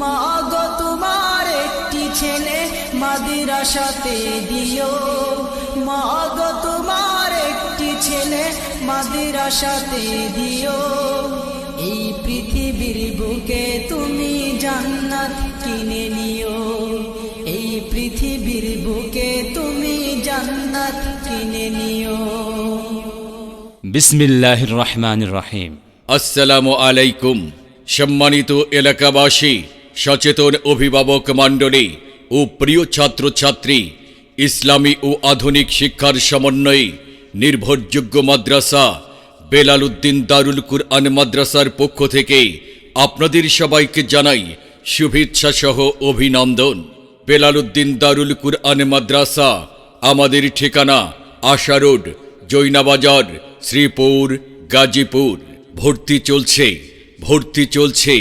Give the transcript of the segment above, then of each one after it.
মা গো তোমার একটি ছেলে মাদিরাসাতে দিও। মা গো তোমার একটি ছেলে মাদিরাসাতে দিও। এই পৃথিবীর বুকে তুমি জান্নাত কিনে নিও। এই পৃথিবীর বুকে তুমি জান্নাত কিনে নিও। বিসমিল্লাহ রহমান রহিম। আসসালামু আলাইকুম সম্মানিত এলাকাবাসী। সচেতন অভিভাবক মণ্ডলী ও প্রিয় ছাত্রছাত্রী, ইসলামী ও আধুনিক শিক্ষার সমন্বয়ে নির্ভরযোগ্য মাদ্রাসা বেলাল উদ্দিন দারুল কুরআন মাদ্রাসার পক্ষ থেকে আপনাদের সবাইকে জানাই শুভেচ্ছা সহ অভিনন্দন। বেলাল উদ্দিন দারুল কুরআন মাদ্রাসা, আমাদের ঠিকানা আশা রোড, জৈনাবাজার, শ্রীপুর, গাজীপুর। ভর্তি চলছে ভর্তি চলছে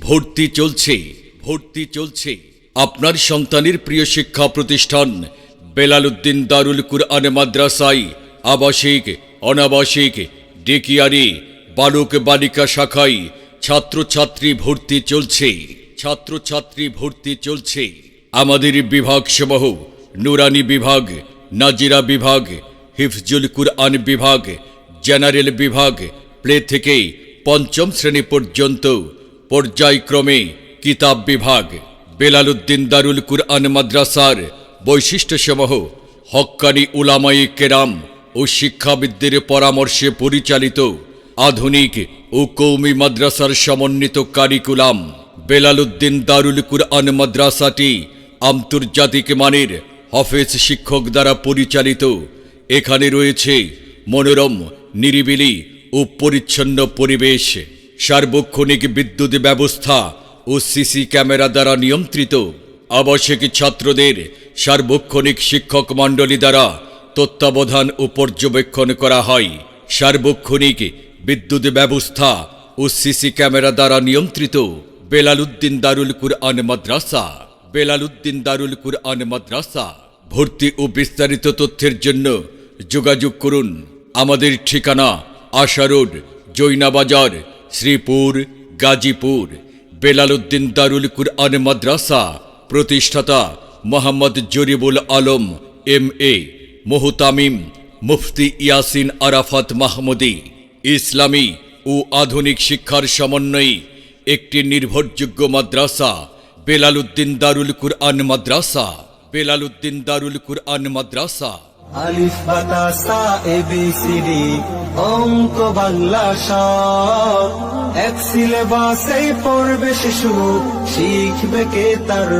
ভর্তি চলছে। ভর্তি চলছে। আপনার সন্তানের প্রিয় শিক্ষা প্রতিষ্ঠান বেলাল উদ্দিন দারুল কুরআন মাদ্রাসায় আবাসিক, অনাবাসিক, ডেকিয়ারি, বালক বালিকা শাখায় ছাত্রছাত্রী ভর্তি চলছে। ছাত্রছাত্রী ভর্তি চলছে। আমাদের বিভাগসমূহ নুরানি বিভাগ, নাজিরা বিভাগ, হিফজুল কুরআন বিভাগ, জেনারেল বিভাগ, প্লে থেকে পঞ্চম শ্রেণি পর্যন্ত পর্যায়ক্রমে কিতাব বিভাগ বেলাল উদ্দিন দারুল কুরআন মাদ্রাসার বৈশিষ্ট্যসমূহ, হক্কানি উলামাই কেরাম ও শিক্ষাবিদদের পরামর্শে পরিচালিত আধুনিক ও কৌমি মাদ্রাসার সমন্বিত কারিকুলাম। বেলাল উদ্দিন দারুল কুরআন মাদ্রাসাটি আন্তর্জাতিক মানের হফেজ শিক্ষক দ্বারা পরিচালিত। এখানে রয়েছে মনোরম, নিরিবিলি ও পরিচ্ছন্ন পরিবেশ, সার্বক্ষণিক বিদ্যুৎ ব্যবস্থা ও সিসি ক্যামেরা দ্বারা নিয়ন্ত্রিত আবাসিক ছাত্রদের সার্বক্ষণিক শিক্ষক মণ্ডলী দ্বারা তত্ত্বাবধান ও পর্যবেক্ষণ করা হয়। সার্বক্ষণিক বিদ্যুৎ ব্যবস্থা ও সিসি ক্যামেরা দ্বারা নিয়ন্ত্রিত। বেলাল উদ্দিন দারুল কুরআন মাদ্রাসা। বেলাল উদ্দিন দারুল কুরআন মাদ্রাসা। ভর্তি ও বিস্তারিত তথ্যের জন্য যোগাযোগ করুন। আমাদের ঠিকানা আশা রোড জৈনাবাজার, শ্রীপুর, গাজীপুর। বেলাল উদ্দিন দারুল কুরআন মাদ্রাসা প্রতিষ্ঠাতা মোহাম্মদ জরিবুল আলম এম এ মোহতামিম মুফতি ইয়াসিন আরাফাত মাহমুদি, ইসলামী ও আধুনিক শিক্ষার সমন্বয়ে একটি নির্ভরযোগ্য মাদ্রাসা বেলাল উদ্দিন দারুল কুরআন মাদ্রাসা বেলাল উদ্দিন দারুল কুরআন মাদ্রাসা। আলিফ বাতাসা এবিসিডি অঙ্ক বাংলা স। এক সিলেবাসে পড়বে শিশু শিখবে কে তার